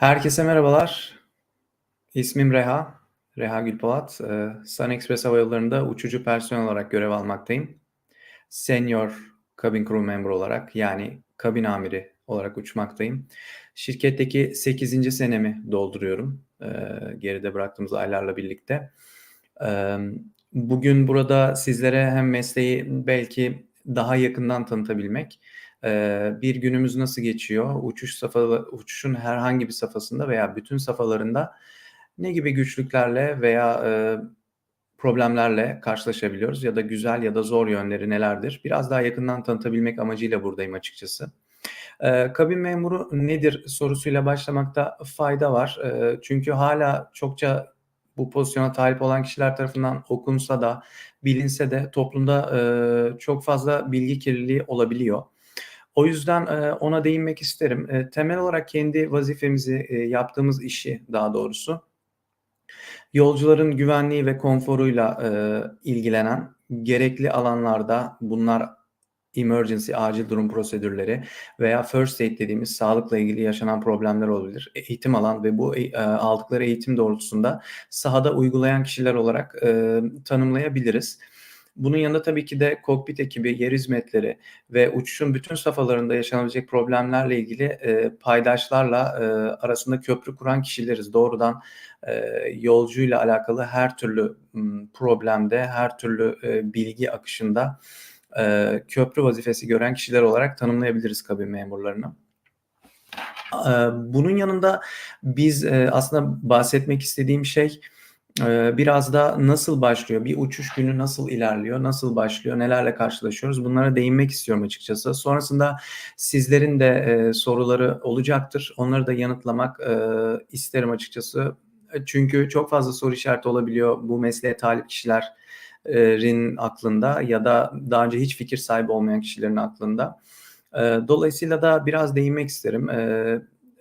Herkese merhabalar. İsmim Reha, Reha Gülpolat. Eee, Sun Express Hava Yolları'nda uçucu personel olarak görev almaktayım. Senior Cabin Crew Member olarak yani kabin amiri olarak uçmaktayım. Şirketteki 8. senemi dolduruyorum eee, geride bıraktığımız aylarla birlikte. Emm, bugün burada sizlere hem mesleği belki daha yakından tanıtabilmek, bir günümüz nasıl geçiyor, uçuş safhada uçuşun herhangi bir safhasında veya bütün safhalarında ne gibi güçlüklerle veya, problemlerle karşılaşabiliyoruz ya da güzel ya da zor yönleri nelerdir? Biraz daha yakından tanıtabilmek amacıyla buradayım açıkçası. Eee, kabin memuru nedir sorusuyla başlamakta fayda var. Eee, çünkü hâlâ çokça bu pozisyona talip olan kişiler tarafından okunsa da bilinse de toplumda, eee, çok fazla bilgi kirliliği olabiliyor. O yüzden, eee, ona değinmek isterim. Eee, temel olarak kendi vazifemizi, eee, yaptığımız işi daha doğrusu yolcuların güvenliği ve konforuyla, ilgilenen, gerekli alanlarda bunlar emergency, acil durum prosedürleri veya first aid dediğimiz sağlıkla ilgili yaşanan problemler olabilir. E eğitim alan ve bu, eee, aldıkları eğitim doğrultusunda sahada uygulayan kişiler olarak, tanımlayabiliriz. Bunun yanında tabii ki de kokpit ekibi, yer hizmetleri ve uçuşun bütün safhalarında yaşanabilecek problemlerle ilgili, eee, paydaşlarla, eee, arasında köprü kuran kişileriz. Doğrudan, eee, yolcuyla alakalı her türlü, problemde, her türlü, eee, bilgi akışında, eee, köprü vazifesi gören kişiler olarak tanımlayabiliriz kabin memurlarını. Eee, bunun yanında biz, eee, aslında bahsetmek istediğim şey, biraz da nasıl başlıyor, bir uçuş günü nasıl ilerliyor, nasıl başlıyor, nelerle karşılaşıyoruz bunlara değinmek istiyorum açıkçası. Sonrasında sizlerin de, eee, soruları olacaktır. Onları da yanıtlamak, eee, isterim açıkçası. E, çünkü çok fazla soru işareti olabiliyor bu mesleğe talip kişiler eee, aklında ya da daha önce hiç fikir sahibi olmayan kişilerin aklında. Dolayısıyla da biraz değinmek isterim.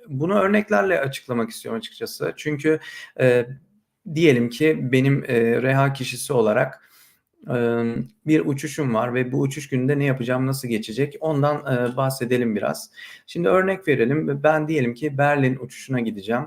Bunu örneklerle açıklamak istiyorum açıkçası. Çünkü, diyelim ki benim, eee, Reha kişisi olarak, emm, bir uçuşum var ve bu uçuş gününde ne yapacağım, nasıl geçecek ondan, eee, bahsedelim biraz. Şimdi örnek verelim. Ben diyelim ki Berlin uçuşuna gideceğim.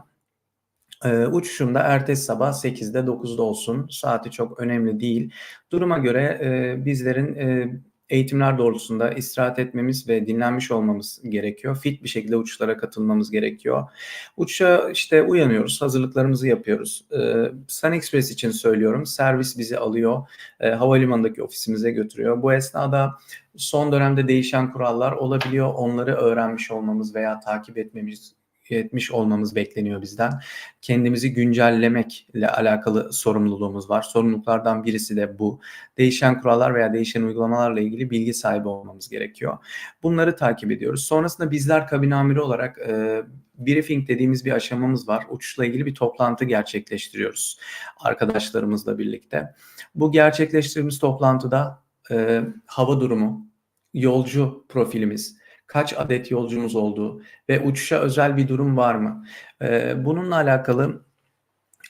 Eee, uçuşum da ertesi sabah 8'de 9'da olsun. Saati çok önemli değil. Duruma göre, eee, bizlerin, eee, eğitimler doğrultusunda istirahat etmemiz ve dinlenmiş olmamız gerekiyor. Fit bir şekilde uçuşlara katılmamız gerekiyor. Uçuşa, işte, uyanıyoruz, hazırlıklarımızı yapıyoruz. Eee, Sun Express için söylüyorum, servis bizi alıyor, eee, havalimanındaki ofisimize götürüyor. Bu esnada son dönemde değişen kurallar olabiliyor. Onları öğrenmiş olmamız veya takip etmemiz etmiş olmamız bekleniyor bizden. Kendimizi güncellemekle alakalı sorumluluğumuz var. Sorumluluklardan birisi de bu. Değişen kurallar veya değişen uygulamalarla ilgili bilgi sahibi olmamız gerekiyor. Bunları takip ediyoruz. Sonrasında bizler kabin amiri olarak, eee, briefing dediğimiz bir aşamamız var. Uçuşla ilgili bir toplantı gerçekleştiriyoruz arkadaşlarımızla birlikte. Bu gerçekleştirdiğimiz toplantıda, eee, hava durumu, yolcu profilimiz, kaç adet yolcumuz olduğu ve uçuşa özel bir durum var mı? Bununla alakalı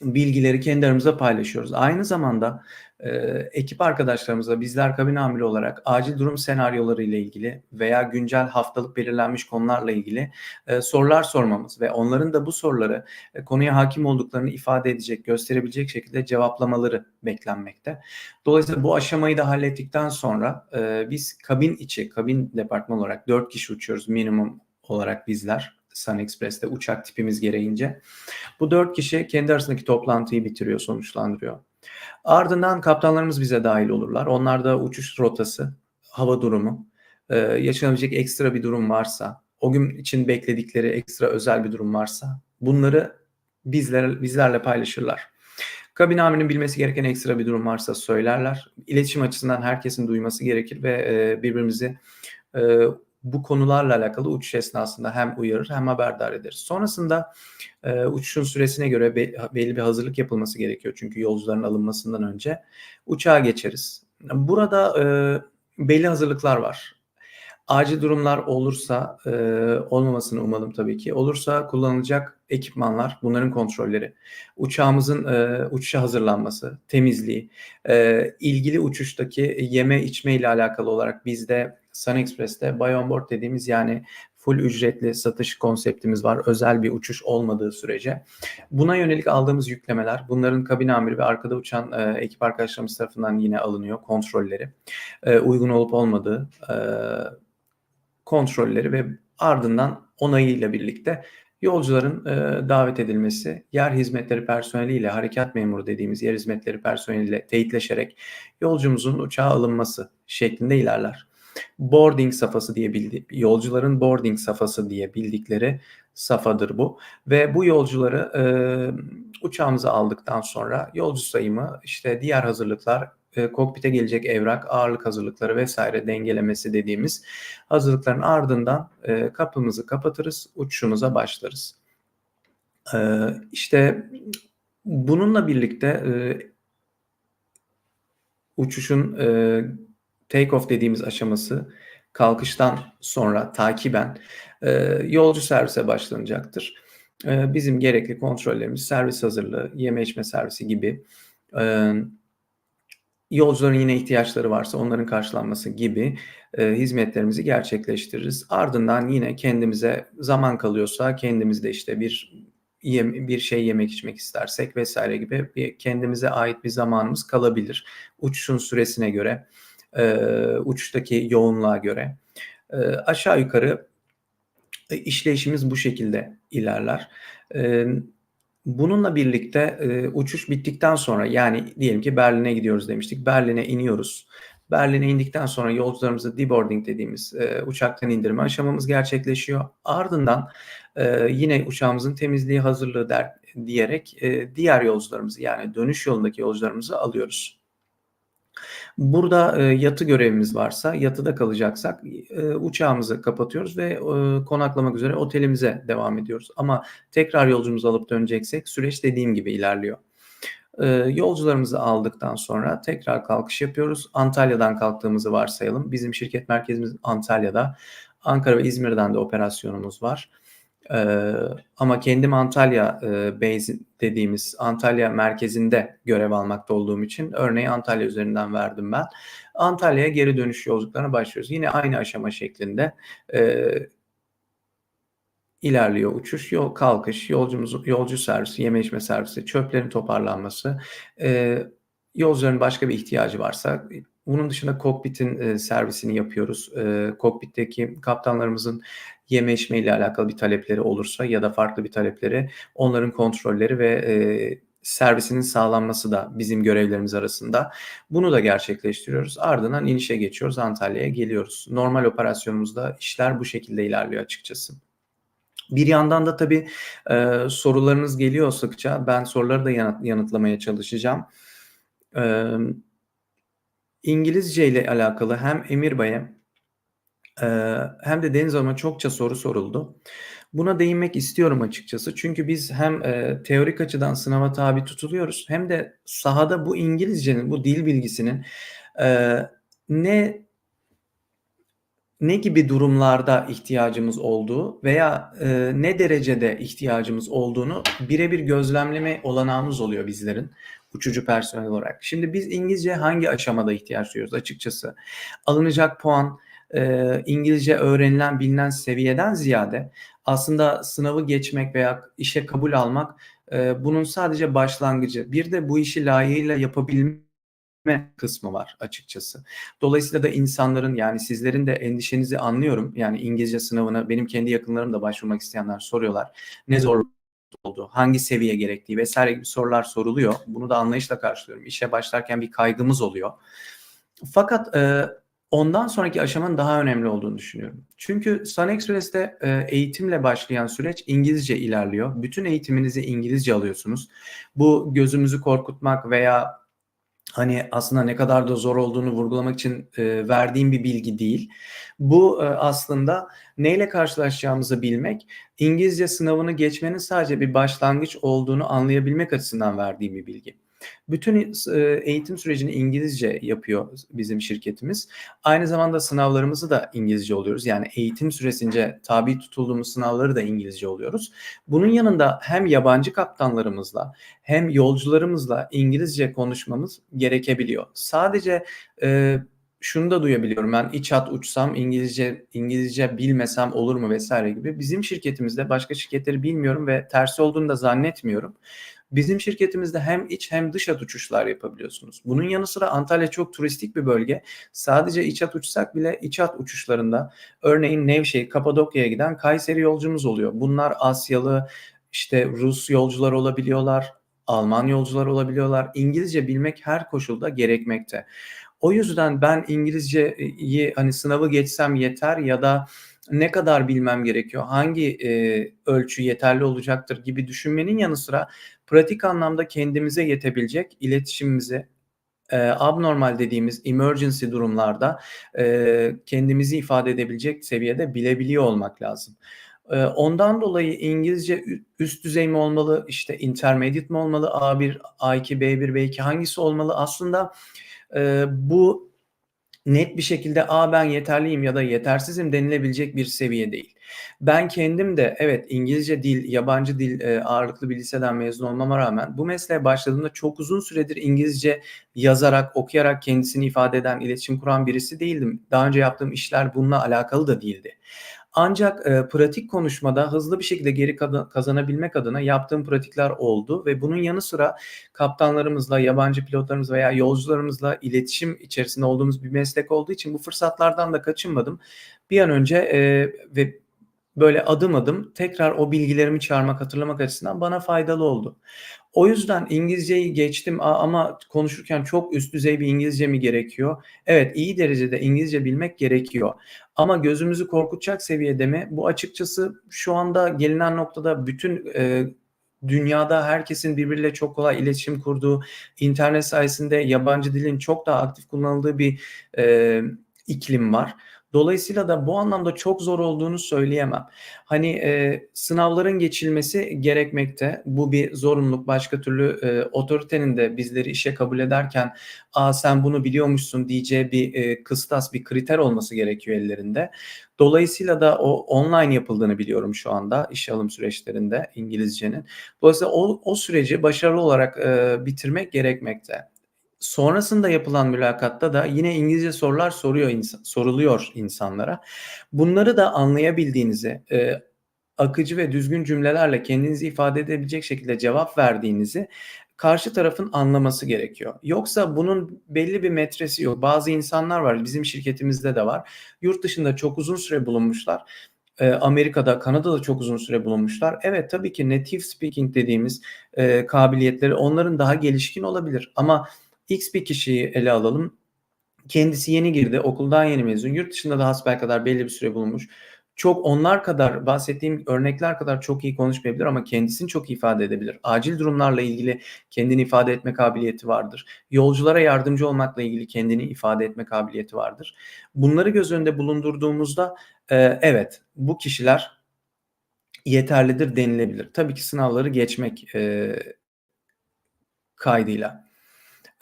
bilgileri kendi aramızda paylaşıyoruz. Aynı zamanda, eee, ekip arkadaşlarımızla bizler kabin amiri olarak acil durum senaryoları ile ilgili veya güncel haftalık belirlenmiş konularla ilgili, eee, sorular sormamız ve onların da bu soruları, eee, konuya hâkim olduklarını ifade edecek, gösterebilecek şekilde cevaplamaları beklenmekte. Dolayısıyla bu aşamayı da hallettikten sonra, eee, biz kabin içi, kabin departmanı olarak 4 kişi uçuyoruz minimum olarak bizler Sun Express'te uçak tipimiz gereğince. Bu 4 kişi kendi arasındaki toplantıyı bitiriyor, sonuçlandırıyor. Ardından kaptanlarımız bize dâhil olurlar. Onlar da uçuş rotası, hava durumu, eee, yaşanabilecek ekstra bir durum varsa, o gün için bekledikleri ekstra özel bir durum varsa bunları bizler bizlerle paylaşırlar. Kabin amirinin bilmesi gereken ekstra bir durum varsa söylerler. İletişim açısından herkesin duyması gerekir ve, eee, birbirimizi, eee, bu konularla alakalı uçuş esnasında hem uyarır hem haberdar ederiz. Sonrasında, eee, uçuşun süresine göre be belli bir hazırlık yapılması gerekiyor çünkü yolcuların alınmasından önce. Uçağa geçeriz. Burada, eee, belli hazırlıklar var. Acil durumlar olursa, eee, olmamasını umalım tabii ki. Olursa kullanılacak ekipmanlar, bunların kontrolleri, uçağımızın, eee, uçuşa hazırlanması, temizliği, eee, ilgili uçuştaki yeme içme ile alakalı olarak bizde Sun Express'te buy on board dediğimiz yani full ücretli satış konseptimiz var. Özel bir uçuş olmadığı sürece. Buna yönelik aldığımız yüklemeler, bunların kabin amiri ve arkada uçan e, ekip arkadaşlarımız tarafından yine alınıyor kontrolleri. E, uygun olup olmadığı e, kontrolleri ve ardından onayıyla birlikte yolcuların e, davet edilmesi, yer hizmetleri personeliyle, harekat memuru dediğimiz yer hizmetleri personeliyle teyitleşerek yolcumuzun uçağa alınması şeklinde ilerler. Boarding safhası diye bildi, yolcuların boarding safhası diye bildikleri safadır bu ve bu yolcuları e, uçağımıza aldıktan sonra yolcu sayımı, işte diğer hazırlıklar, e, kokpite gelecek evrak, ağırlık hazırlıkları vesaire dengelemesi dediğimiz hazırlıkların ardından e, kapımızı kapatırız, uçuşumuza başlarız. E, işte bununla birlikte e, uçuşun e, take off dediğimiz aşaması kalkıştan sonra takiben e, yolcu servise başlanacaktır. E, bizim gerekli kontrollerimiz, servis hazırlığı, yeme içme servisi gibi e, yolcuların yine ihtiyaçları varsa onların karşılanması gibi e, hizmetlerimizi gerçekleştiririz. Ardından yine kendimize zaman kalıyorsa kendimizde işte bir bir şey yemek içmek istersek vesaire gibi bir kendimize ait bir zamanımız kalabilir. Uçuşun süresine göre, e, uçuştaki yoğunluğa göre. E, aşağı yukarı e, işleyişimiz bu şekilde ilerler. E, Bununla birlikte e, uçuş bittikten sonra yani diyelim ki Berlin'e gidiyoruz demiştik. Berlin'e iniyoruz. Berlin'e indikten sonra yolcularımızı deboarding dediğimiz e, uçaktan indirme aşamamız gerçekleşiyor. Ardından e, yine uçağımızın temizliği hazırlığı der diyerek e, diğer yolcularımızı yani dönüş yolundaki yolcularımızı alıyoruz. Burada e, yatı görevimiz varsa, yatıda kalacaksak e, uçağımızı kapatıyoruz ve e, konaklamak üzere otelimize devam ediyoruz. Ama tekrar yolcumuzu alıp döneceksek süreç dediğim gibi ilerliyor. E, yolcularımızı aldıktan sonra tekrar kalkış yapıyoruz. Antalya'dan kalktığımızı varsayalım. Bizim şirket merkezimiz Antalya'da. Ankara ve İzmir'den de operasyonumuz var. Ee, ama kendim Antalya e, base dediğimiz Antalya merkezinde görev almakta olduğum için örneği Antalya üzerinden verdim ben. Antalya'ya geri dönüş yolculuklarına başlıyoruz. Yine aynı aşama şeklinde e, ilerliyor uçuş, yol kalkış, yolcumuz yolcu servisi, yeme içme servisi, çöplerin toparlanması, e, yolcuların başka bir ihtiyacı varsa bunun dışında kokpitin e, servisini yapıyoruz. E, kokpitteki kaptanlarımızın yeme içme ile alakalı bir talepleri olursa ya da farklı bir talepleri onların kontrolleri ve e, servisinin sağlanması da bizim görevlerimiz arasında. Bunu da gerçekleştiriyoruz. Ardından inişe geçiyoruz. Antalya'ya geliyoruz. Normal operasyonumuzda işler bu şekilde ilerliyor açıkçası. Bir yandan da tabii e, sorularınız geliyor sıkça. Ben soruları da yanıt, yanıtlamaya çalışacağım. E, İngilizce ile alakalı hem Emir Bey'e hem de Deniz Hanım'a çokça soru soruldu. Buna değinmek istiyorum açıkçası. Çünkü biz hem e, teorik açıdan sınava tabi tutuluyoruz hem de sahada bu İngilizcenin, bu dil bilgisinin e, ne ne gibi durumlarda ihtiyacımız olduğu veya e, ne derecede ihtiyacımız olduğunu birebir gözlemleme olanağımız oluyor bizlerin uçucu personel olarak. Şimdi biz İngilizce hangi aşamada ihtiyaç duyuyoruz açıkçası? Alınacak puan, e, İngilizce öğrenilen bilinen seviyeden ziyade aslında sınavı geçmek veya işe kabul almak e, bunun sadece başlangıcı. Bir de bu işi layığıyla yapabilme kısmı var açıkçası. Dolayısıyla da insanların yani sizlerin de endişenizi anlıyorum. Yani İngilizce sınavına benim kendi yakınlarım da başvurmak isteyenler soruyorlar. Ne zor oldu, hangi seviye gerektiği vesaire gibi sorular soruluyor. Bunu da anlayışla karşılıyorum. İşe başlarken bir kaygımız oluyor. Fakat e, ondan sonraki aşamanın daha önemli olduğunu düşünüyorum. Çünkü Sun Express'te e, eğitimle başlayan süreç İngilizce ilerliyor. Bütün eğitiminizi İngilizce alıyorsunuz. Bu gözümüzü korkutmak veya hani aslında ne kadar da zor olduğunu vurgulamak için e, verdiğim bir bilgi değil. Bu e, aslında neyle karşılaşacağımızı bilmek, İngilizce sınavını geçmenin sadece bir başlangıç olduğunu anlayabilmek açısından verdiğim bir bilgi. Bütün e, eğitim sürecini İngilizce yapıyor bizim şirketimiz. Aynı zamanda sınavlarımızı da İngilizce oluyoruz. Yani eğitim süresince tabi tutulduğumuz sınavları da İngilizce oluyoruz. Bunun yanında hem yabancı kaptanlarımızla hem yolcularımızla İngilizce konuşmamız gerekebiliyor. Sadece e, şunu da duyabiliyorum ben, iç hat uçsam İngilizce İngilizce bilmesem olur mu vs. gibi. Bizim şirketimizde, başka şirketleri bilmiyorum ve tersi olduğunu da zannetmiyorum. Bizim şirketimizde hem iç hem dış hat uçuşlar yapabiliyorsunuz. Bunun yanı sıra Antalya çok turistik bir bölge. Sadece iç hat uçsak bile iç hat uçuşlarında örneğin Nevşehir, Kapadokya'ya giden Kayseri yolcumuz oluyor. Bunlar Asyalı, işte Rus yolcular olabiliyorlar, Alman yolcular olabiliyorlar. İngilizce bilmek her koşulda gerekmekte. O yüzden ben İngilizceyi hani sınavı geçsem yeter ya da ne kadar bilmem gerekiyor, hangi e, ölçü yeterli olacaktır gibi düşünmenin yanı sıra pratik anlamda kendimize yetebilecek iletişimimizi e, abnormal dediğimiz emergency durumlarda e, kendimizi ifade edebilecek seviyede bilebiliyor olmak lazım. E, ondan dolayı İngilizce üst düzey mi olmalı, işte intermediate mi olmalı, A1, A2, B1, B2 hangisi olmalı? Aslında e, bu net bir şekilde a ben yeterliyim ya da yetersizim denilebilecek bir seviye değil. Ben kendim de evet İngilizce dil, yabancı dil e, ağırlıklı bir liseden mezun olmama rağmen bu mesleğe başladığımda çok uzun süredir İngilizce yazarak, okuyarak kendisini ifade eden, iletişim kuran birisi değildim. Daha önce yaptığım işler bununla alakalı da değildi. Ancak e, pratik konuşmada hızlı bir şekilde geri kazanabilmek adına yaptığım pratikler oldu ve bunun yanı sıra kaptanlarımızla, yabancı pilotlarımız veya yolcularımızla iletişim içerisinde olduğumuz bir meslek olduğu için bu fırsatlardan da kaçınmadım. Bir an önce e, ve böyle adım adım tekrar o bilgilerimi çağırmak, hatırlamak açısından bana faydalı oldu. O yüzden İngilizceyi geçtim ama konuşurken çok üst düzey bir İngilizce mi gerekiyor? Evet, iyi derecede İngilizce bilmek gerekiyor. Ama gözümüzü korkutacak seviyede mi? Bu açıkçası şu anda gelinen noktada bütün e, dünyada herkesin birbiriyle çok kolay iletişim kurduğu, internet sayesinde yabancı dilin çok daha aktif kullanıldığı bir e, iklim var. Dolayısıyla da bu anlamda çok zor olduğunu söyleyemem. Hani e, sınavların geçilmesi gerekmekte. Bu bir zorunluluk. Başka türlü e, otoritenin de bizleri işe kabul ederken "Aa sen bunu biliyormuşsun." diyeceği bir e, kıstas, bir kriter olması gerekiyor ellerinde. Dolayısıyla da o online yapıldığını biliyorum şu anda işe alım süreçlerinde İngilizcenin. Dolayısıyla o, o süreci başarılı olarak e, bitirmek gerekmekte. Sonrasında yapılan mülakatta da yine İngilizce sorular soruyor insan, soruluyor insanlara. Bunları da anlayabildiğinizi, e, akıcı ve düzgün cümlelerle kendinizi ifade edebilecek şekilde cevap verdiğinizi karşı tarafın anlaması gerekiyor. Yoksa bunun belli bir metresi yok. Bazı insanlar var, bizim şirketimizde de var. Yurt dışında çok uzun süre bulunmuşlar. E, Amerika'da, Kanada'da çok uzun süre bulunmuşlar. Evet tabii ki native speaking dediğimiz e, kabiliyetleri onların daha gelişkin olabilir. Ama X bir kişiyi ele alalım. Kendisi yeni girdi, okuldan yeni mezun, yurt dışında da hasbel kadar belli bir süre bulunmuş. Çok onlar kadar bahsettiğim örnekler kadar çok iyi konuşmayabilir ama kendisini çok ifade edebilir. Acil durumlarla ilgili kendini ifade etme kabiliyeti vardır. Yolculara yardımcı olmakla ilgili kendini ifade etme kabiliyeti vardır. Bunları göz önünde bulundurduğumuzda e, evet bu kişiler yeterlidir denilebilir. Tabii ki sınavları geçmek e, kaydıyla.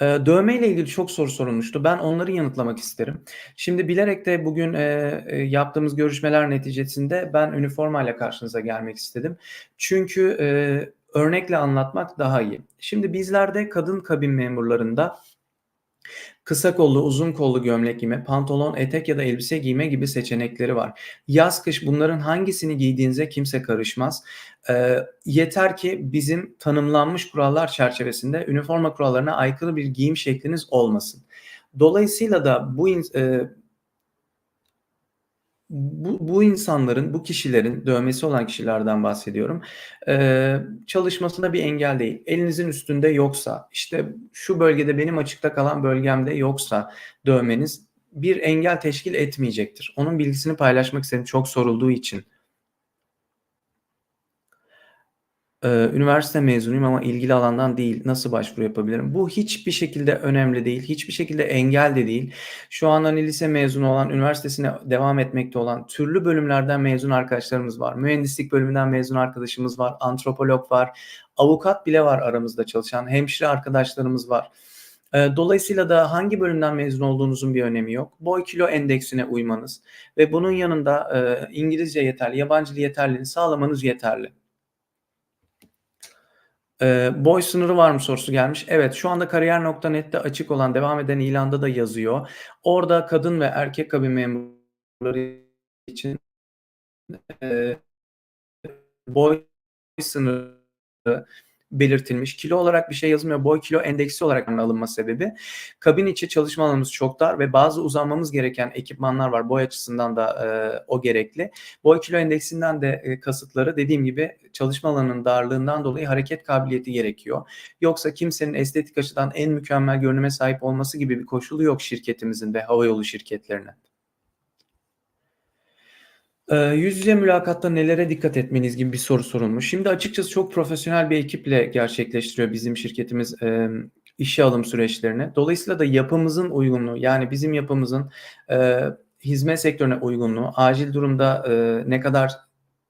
Eee, dövme ile ilgili çok soru sorulmuştu. Ben onları yanıtlamak isterim. Şimdi bilerek de bugün, eee, eee, yaptığımız görüşmeler neticesinde ben üniformayla karşınıza gelmek istedim. Çünkü, eee, örnekle anlatmak daha iyi. Şimdi bizlerde kadın kabin memurlarında Kısa kollu, uzun kollu gömlek giyme, pantolon, etek ya da elbise giyme gibi seçenekleri var. Yaz kış bunların hangisini giydiğinize kimse karışmaz. Eee, yeter ki bizim tanımlanmış kurallar çerçevesinde üniforma kurallarına aykırı bir giyim şekliniz olmasın. Dolayısıyla da bu eee bu bu insanların, bu kişilerin, dövmesi olan kişilerden bahsediyorum, eee, çalışmasına bir engel değil. Elinizin üstünde yoksa, işte şu bölgede benim açıkta kalan bölgemde yoksa dövmeniz bir engel teşkil etmeyecektir. Onun bilgisini paylaşmak istedim çok sorulduğu için. Eee, üniversite mezunuyum ama ilgili alandan değil. Nasıl başvuru yapabilirim? Bu hiçbir şekilde önemli değil. Hiçbir şekilde engel de değil. Şu an hani lise mezunu olan, üniversitesine devam etmekte olan türlü bölümlerden mezun arkadaşlarımız var. Mühendislik bölümünden mezun arkadaşımız var. Antropolog var. Avukat bile var aramızda çalışan. Hemşire arkadaşlarımız var. Eee, dolayısıyla da hangi bölümden mezun olduğunuzun bir önemi yok. Boy kilo endeksine uymanız ve bunun yanında, eee, İngilizce yeterli, yabancı dil yeterliliğini sağlamanız yeterli. Eee, boy sınırı var mı sorusu gelmiş. Evet, şu anda kariyer.net'te açık olan, devam eden ilanda da yazıyor. Orada kadın ve erkek kabin memurları için, eee, boy sınırı belirtilmiş. Kilo olarak bir şey yazılmıyor. Boy kilo endeksi olarak alınma sebebi. Kabin içi çalışma alanımız çok dar ve bazı uzanmamız gereken ekipmanlar var. Boy açısından da e, o gerekli. Boy kilo endeksinden de e, kasıtları dediğim gibi çalışma alanının darlığından dolayı hareket kabiliyeti gerekiyor. Yoksa kimsenin estetik açıdan en mükemmel görünüme sahip olması gibi bir koşulu yok şirketimizin ve havayolu şirketlerine. Eee, yüz yüze mülakatta nelere dikkat etmeniz gibi bir soru sorulmuş. Şimdi açıkçası çok profesyonel bir ekiple gerçekleştiriyor bizim şirketimiz, emm, işe alım süreçlerini. Dolayısıyla da yapımızın uygunluğu, yani bizim yapımızın, eee, hizmet sektörüne uygunluğu, acil durumda, eee, ne kadar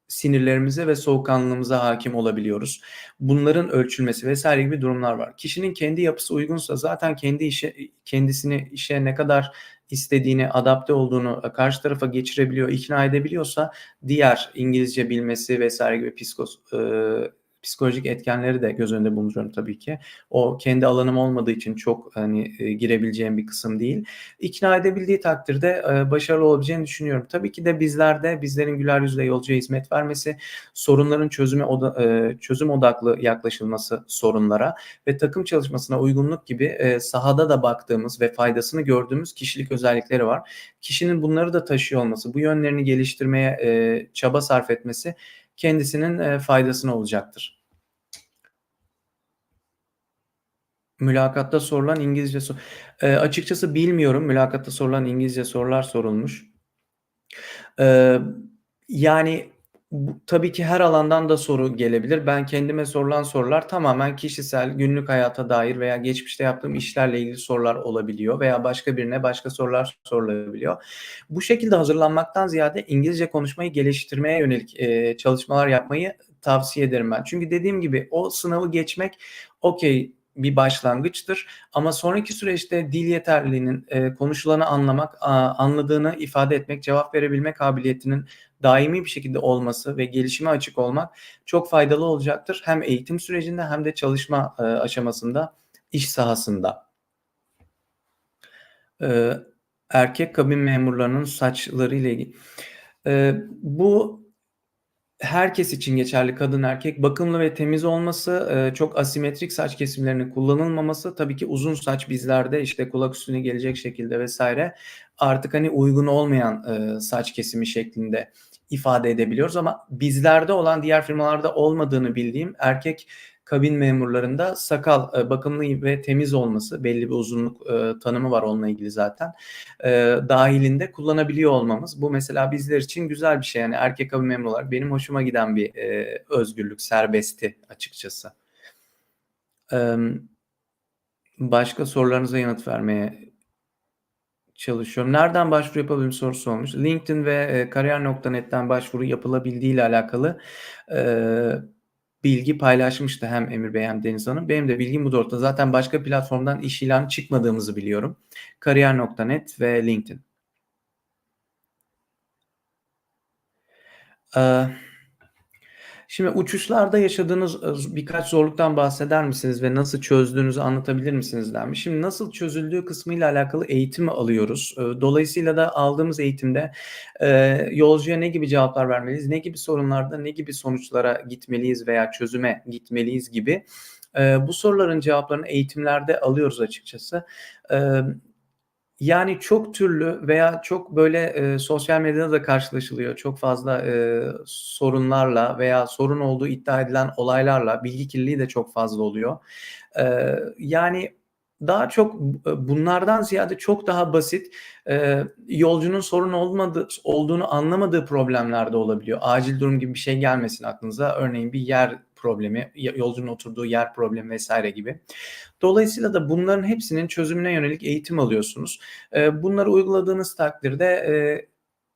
sinirlerimize ve soğukkanlılığımıza hakim olabiliyoruz. Bunların ölçülmesi vesaire gibi durumlar var. Kişinin kendi yapısı uygunsa zaten kendi işe kendisini işe ne kadar istediğini, adapte olduğunu karşı tarafa geçirebiliyor, ikna edebiliyorsa diğer İngilizce bilmesi vesaire gibi psikos eee, psikolojik etkenleri de göz önünde bulunduruyorum tabii ki. O kendi alanım olmadığı için çok hani e, girebileceğim bir kısım değil. İkna edebildiği takdirde e, başarılı olabileceğini düşünüyorum. Tabii ki de bizlerde bizlerin güler yüzle yolcuya hizmet vermesi, sorunların çözüme oda, e, çözüm odaklı yaklaşılması sorunlara ve takım çalışmasına uygunluk gibi sahada da baktığımız ve faydasını gördüğümüz kişilik özellikleri var. Kişinin bunları da taşıyor olması, bu yönlerini geliştirmeye çaba sarf etmesi kendisinin e, faydasına olacaktır. Mülakatta sorulan İngilizce sor eee, açıkçası bilmiyorum. Mülakatta sorulan İngilizce sorular sorulmuş. Eee, yani bu tabii ki her alandan da soru gelebilir. Ben kendime sorulan sorular tamamen kişisel, günlük hayata dair veya geçmişte yaptığım işlerle ilgili sorular olabiliyor veya başka birine başka sorular sorulabiliyor. Bu şekilde hazırlanmaktan ziyade İngilizce konuşmayı geliştirmeye yönelik, eee, çalışmalar yapmayı tavsiye ederim ben. Çünkü dediğim gibi o sınavı geçmek okay, bir başlangıçtır ama sonraki süreçte dil yeterliliğinin, eee, konuşulanı anlamak, aaa, anladığını ifade etmek, cevap verebilme kabiliyetinin daimi bir şekilde olması ve gelişime açık olmak çok faydalı olacaktır. Hem eğitim sürecinde hem de çalışma, eee, aşamasında, iş sahasında. Eee, erkek kabin memurlarının saçlarıyla ilgili. Eee, bu herkes için geçerli, kadın erkek. Bakımlı ve temiz olması, eee, çok asimetrik saç kesimlerinin kullanılmaması, tabii ki uzun saç bizlerde, işte, kulak üstüne gelecek şekilde vesaire artık, hani, uygun olmayan, eee, saç kesimi şeklinde ifade edebiliyoruz ama bizlerde olan, diğer firmalarda olmadığını bildiğim erkek kabin memurlarında sakal, eee, bakımlı ve temiz olması, belli bir uzunluk, eee, tanımı var onunla ilgili zaten, eee, dâhilinde kullanabiliyor olmamız. Bu mesela bizler için güzel bir şey. Yani erkek kabin memuru olarak benim hoşuma giden bir, özgürlük, serbestti açıkçası. Başka sorularınıza yanıt vermeye çalışıyorum. Nereden başvuru yapabilirim sorusu olmuş. LinkedIn ve, eee, kariyer.net'ten başvuru yapılabildiği ile alakalı, eee, bilgi paylaşmıştı hem Emir Bey hem Deniz Hanım. Benim de bilgim bu doğrultuda. Zaten başka platformdan iş ilanı çıkmadığımızı biliyorum. Kariyer.net ve LinkedIn. Eee, şimdi uçuşlarda yaşadığınız, ııı, birkaç zorluktan bahseder misiniz ve nasıl çözdüğünüzü anlatabilir misiniz denmiş. Şimdi nasıl çözüldüğü kısmıyla alakalı eğitim alıyoruz. Iıı, dolayısıyla da aldığımız eğitimde, eee, yolcuya ne gibi cevaplar vermeliyiz, ne gibi sorunlarda ne gibi sonuçlara gitmeliyiz veya çözüme gitmeliyiz gibi, bu soruların cevaplarını eğitimlerde alıyoruz açıkçası. Yani çok türlü veya çok böyle, eee, sosyal medyada da karşılaşılıyor. Çok fazla, eee, sorunlarla veya sorun olduğu iddia edilen olaylarla bilgi kirliliği de çok fazla oluyor. Eee, yani daha çok b bunlardan ziyade çok daha basit, eee, yolcunun sorun olmadığı olduğunu anlamadığı problemler de olabiliyor. Acil durum gibi bir şey gelmesin aklınıza. Örneğin bir yer problemi, yolcunun oturduğu yer problemi vs. gibi. Dolayısıyla da bunların hepsinin çözümüne yönelik eğitim alıyorsunuz. Bunları uyguladığınız takdirde,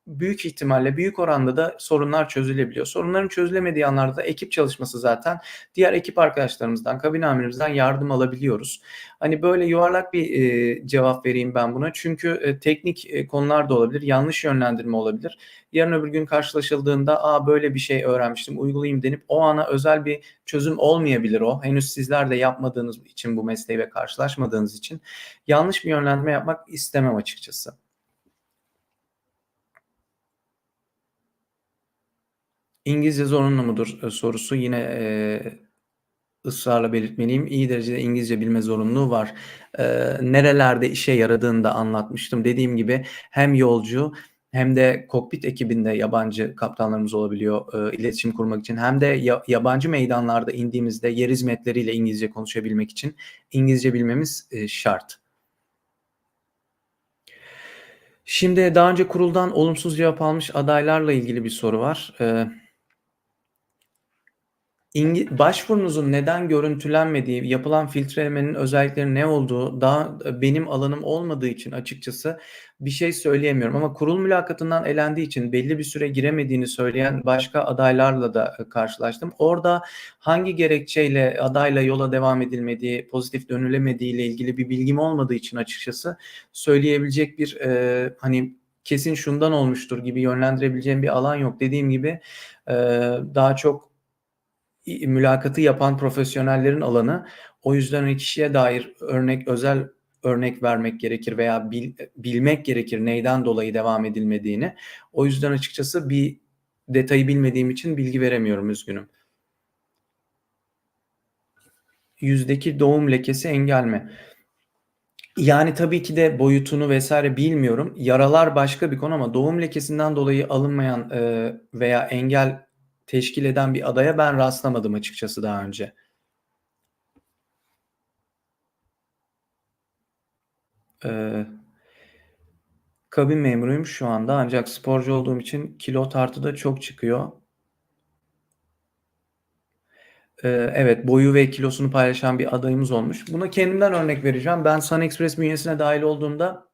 büyük ihtimalle, büyük oranda da sorunlar çözülebiliyor. Sorunların çözülemediği anlarda ekip çalışması zaten diğer ekip arkadaşlarımızdan, kabin amirimizden yardım alabiliyoruz. Hani böyle yuvarlak bir e, cevap vereyim ben buna. Çünkü e, teknik e, konular da olabilir, yanlış yönlendirme olabilir. Yarın öbür gün karşılaşıldığında aa böyle bir şey öğrenmiştim, uygulayayım denip o ana özel bir çözüm olmayabilir o. Henüz sizler de yapmadığınız için bu mesleği ve karşılaşmadığınız için yanlış bir yönlendirme yapmak istemem açıkçası. İngilizce zorunlu mudur e, sorusu yine e, ısrarla belirtmeliyim. İyi derecede İngilizce bilme zorunluluğu var. E, nerelerde işe yaradığını da anlatmıştım. Dediğim gibi hem yolcu hem de kokpit ekibinde yabancı kaptanlarımız olabiliyor e, iletişim kurmak için. Hem de ya, yabancı meydanlarda indiğimizde yer hizmetleriyle İngilizce konuşabilmek için İngilizce bilmemiz e, şart. Şimdi daha önce kuruldan olumsuz cevap almış adaylarla ilgili bir soru var. Ee, İngi başvurunuzun neden görüntülenmediği, yapılan filtrelemenin özellikleri ne olduğu daha benim alanım olmadığı için açıkçası bir şey söyleyemiyorum. Ama kurul mülakatından elendiği için belli bir süre giremediğini söyleyen başka adaylarla da e, karşılaştım. Orada hangi gerekçeyle adayla yola devam edilmediği, pozitif dönülemediği ile ilgili bir bilgim olmadığı için açıkçası söyleyebilecek bir e, hani kesin şundan olmuştur gibi yönlendirebileceğim bir alan yok. Dediğim gibi e, daha çok mülakatı yapan profesyonellerin alanı. O yüzden hani kişiye dair örnek özel örnek vermek gerekir veya bil, bilmek gerekir neyden dolayı devam edilmediğini. O yüzden açıkçası bir detayı bilmediğim için bilgi veremiyorum üzgünüm. Yüzdeki doğum lekesi engel mi? Yani tabii ki de boyutunu vesaire bilmiyorum. Yaralar başka bir konu ama doğum lekesinden dolayı alınmayan veya engel teşkil eden bir adaya ben rastlamadım açıkçası daha önce. Ee, kabin memuruyum şu anda ancak sporcu olduğum için kilo tartıda çok çıkıyor. Ee, evet boyu ve kilosunu paylaşan bir adayımız olmuş. Buna kendimden örnek vereceğim. Ben Sun Express bünyesine dahil olduğumda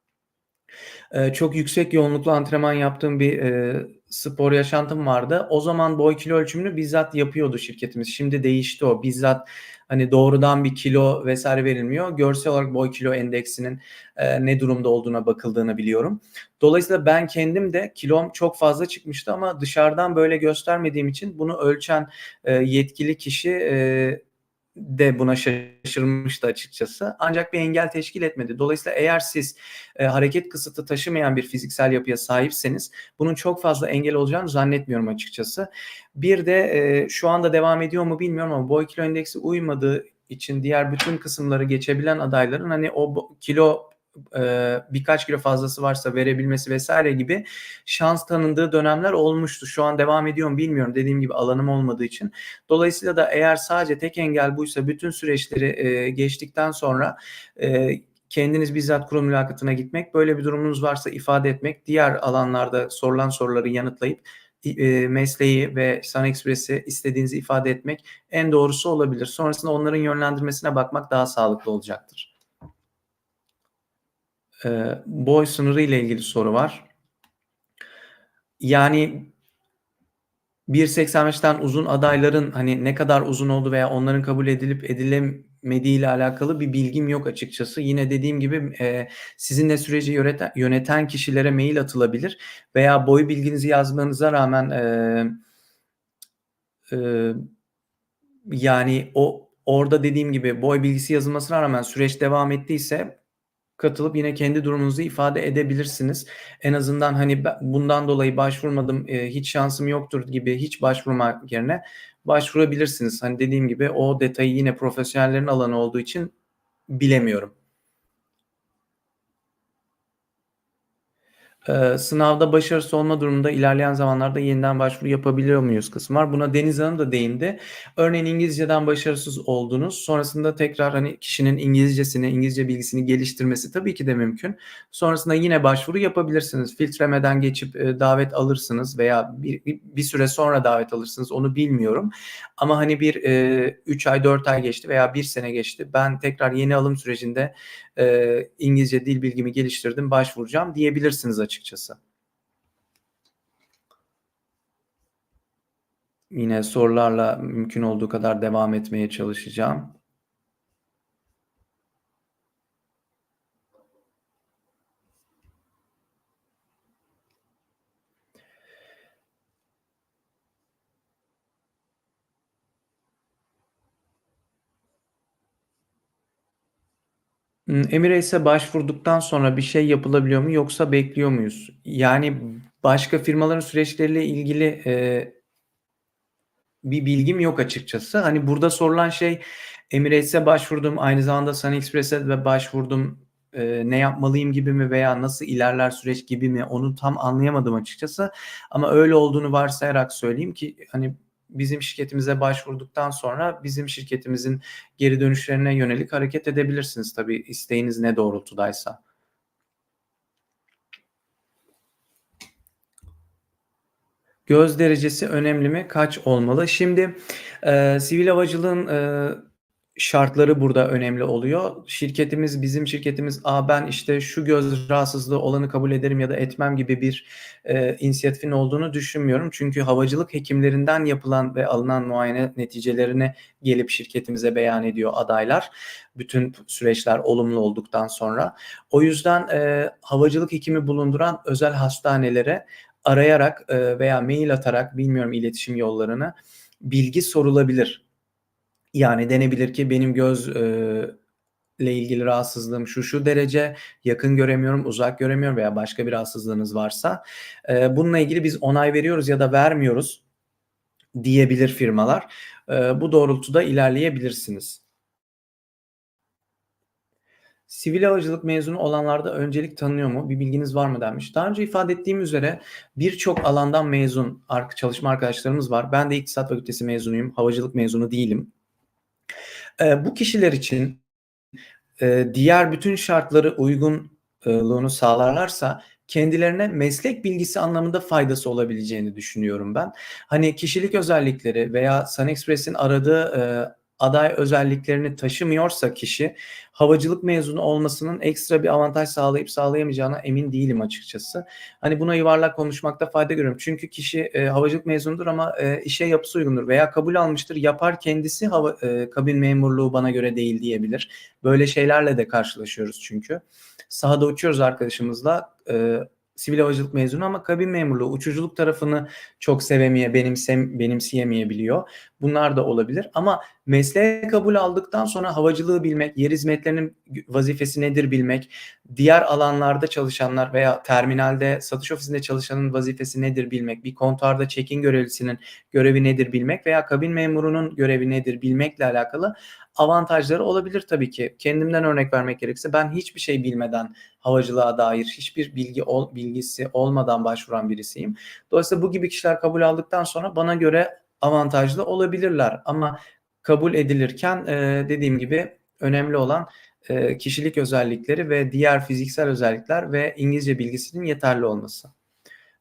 e, çok yüksek yoğunluklu antrenman yaptığım bir e, spor yaşantım vardı. O zaman boy kilo ölçümünü bizzat yapıyordu şirketimiz. Şimdi değişti o. Bizzat hani doğrudan bir kilo vesaire verilmiyor. Görsel olarak boy kilo endeksinin e, ne durumda olduğuna bakıldığını biliyorum. Dolayısıyla ben kendim de kilom çok fazla çıkmıştı ama dışarıdan böyle göstermediğim için bunu ölçen e, yetkili kişi e, de buna şaşırmıştı açıkçası. Ancak bir engel teşkil etmedi. Dolayısıyla eğer siz e, hareket kısıtı taşımayan bir fiziksel yapıya sahipseniz bunun çok fazla engel olacağını zannetmiyorum açıkçası. Bir de e, şu anda devam ediyor mu bilmiyorum ama boy kilo endeksi uymadığı için diğer bütün kısımları geçebilen adayların hani o kilo e, birkaç kilo fazlası varsa verebilmesi vesaire gibi şans tanındığı dönemler olmuştu. Şu an devam ediyor mu bilmiyorum. Dediğim gibi alanım olmadığı için. Dolayısıyla da eğer sadece tek engel buysa bütün süreçleri e, geçtikten sonra e, kendiniz bizzat kurum mülakatına gitmek, böyle bir durumunuz varsa ifade etmek, diğer alanlarda sorulan soruları yanıtlayıp mesleği ve Sun Express'i istediğinizi ifade etmek en doğrusu olabilir. Sonrasında onların yönlendirmesine bakmak daha sağlıklı olacaktır e, boy sınırı ile ilgili soru var. Yani 1.85'ten uzun adayların hani ne kadar uzun oldu veya onların kabul edilip edilemediği ile alakalı bir bilgim yok açıkçası. Yine dediğim gibi e, sizinle süreci yöneten, yöneten kişilere mail atılabilir veya boy bilginizi yazmanıza rağmen e, e, yani o orada dediğim gibi boy bilgisi yazılmasına rağmen süreç devam ettiyse katılıp yine kendi durumunuzu ifade edebilirsiniz. En azından hani bundan dolayı başvurmadım, e, hiç şansım yoktur gibi hiç başvurmak yerine başvurabilirsiniz. Hani dediğim gibi o detayı yine profesyonellerin alanı olduğu için bilemiyorum. Ee, sınavda başarısı olma durumunda ilerleyen zamanlarda yeniden başvuru yapabiliyor muyuz kısmı var. Buna Deniz Hanım da değindi. Örneğin İngilizceden başarısız oldunuz. Sonrasında tekrar hani kişinin İngilizcesini, İngilizce bilgisini geliştirmesi tabii ki de mümkün. Sonrasında yine başvuru yapabilirsiniz. Filtremeden geçip e, davet alırsınız veya bir, bir süre sonra davet alırsınız. Onu bilmiyorum. Ama hani bir 3 e, ay 4 ay geçti veya 1 sene geçti. Ben tekrar yeni alım sürecinde e, İngilizce dil bilgimi geliştirdim başvuracağım diyebilirsiniz açıkçası. Yine sorularla mümkün olduğu kadar devam etmeye çalışacağım. Imm, Emirates'e başvurduktan sonra bir şey yapılabiliyor mu yoksa bekliyor muyuz? Yani, başka firmaların süreçleriyle ilgili, eee bir bilgim yok açıkçası. Hani, burada sorulan şey Emirates'e başvurdum, aynı zamanda SunExpress'e de başvurdum, eee, ne yapmalıyım gibi mi veya nasıl ilerler süreç gibi mi onu tam anlayamadım açıkçası. Ama öyle olduğunu varsayarak söyleyeyim ki, hani, bizim şirketimize başvurduktan sonra bizim şirketimizin geri dönüşlerine yönelik hareket edebilirsiniz tabii isteğiniz ne doğrultudaysa. Göz derecesi önemli mi? Kaç olmalı? Şimdi, eee, sivil havacılığın, eee, şartları burada önemli oluyor. Şirketimiz, bizim şirketimiz, "A, ben, işte, şu göz rahatsızlığı olanı kabul ederim ya da etmem." gibi bir, eee, inisiyatifin olduğunu düşünmüyorum. Çünkü havacılık hekimlerinden yapılan ve alınan muayene neticelerini gelip şirketimize beyan ediyor adaylar, bütün süreçler olumlu olduktan sonra. O yüzden, eee, havacılık hekimi bulunduran özel hastanelere arayarak, eee, veya mail atarak, bilmiyorum iletişim yollarını, bilgi sorulabilir. Yani denebilir ki benim göz eee, ile ilgili rahatsızlığım şu şu derece, yakın göremiyorum, uzak göremiyorum veya başka bir rahatsızlığınız varsa, eee, bununla ilgili biz onay veriyoruz ya da vermiyoruz diyebilir firmalar. Eee, bu doğrultuda ilerleyebilirsiniz. Sivil havacılık mezunu olanlarda öncelik tanınıyor mu? Bir bilginiz var mı denmiş. Daha önce ifade ettiğim üzere birçok alandan mezun çalışma arkadaşlarımız var. Ben de İktisat Fakültesi mezunuyum. Havacılık mezunu değilim. Eee, bu kişiler için, eee, diğer bütün şartları uygun ııı, sağlarlarsa kendilerine meslek bilgisi anlamında faydası olabileceğini düşünüyorum ben. Hani, kişilik özellikleri veya SunExpress'in aradığı, eee, aday özelliklerini taşımıyorsa kişi, havacılık mezunu olmasının ekstra bir avantaj sağlayıp sağlayamayacağına emin değilim açıkçası. Hani, buna yuvarlak konuşmakta fayda görüyorum. Çünkü kişi, eee, havacılık mezunudur ama, eee, işe yapısı uygundur veya kabul almıştır, yapar kendisi hava eee, kabin memurluğu bana göre değil diyebilir. Böyle şeylerle de karşılaşıyoruz çünkü. Sahada uçuyoruz arkadaşımızla, eee, sivil havacılık mezunu ama kabin memurluğu, uçuculuk tarafını çok sevemeye, benimsem benimseyemeyebiliyor. Bunlar da olabilir ama mesleğe kabul aldıktan sonra havacılığı bilmek, yer hizmetlerinin vazifesi nedir bilmek, diğer alanlarda çalışanlar veya terminalde, satış ofisinde çalışanın vazifesi nedir bilmek, bir kontuarda check-in görevlisinin görevi nedir bilmek veya kabin memurunun görevi nedir bilmekle alakalı avantajları olabilir tabii ki. Kendimden örnek vermek gerekirse ben hiçbir şey bilmeden havacılığa dair hiçbir bilgi ol bilgisi olmadan başvuran birisiyim. Dolayısıyla bu gibi kişiler kabul aldıktan sonra bana göre avantajlı olabilirler ama kabul edilirken, eee, dediğim gibi önemli olan, eee, kişilik özellikleri ve diğer fiziksel özellikler ve İngilizce bilgisinin yeterli olması.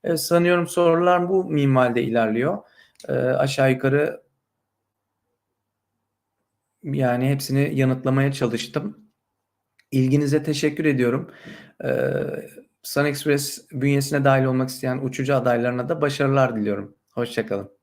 Evet, sanıyorum sorular bu minvalde ilerliyor. Eee, aşağı yukarı yani hepsini yanıtlamaya çalıştım. İlginize teşekkür ediyorum. Eee, SunExpress bünyesine dâhil olmak isteyen uçucu adaylarına da başarılar diliyorum. Hoşça kalın.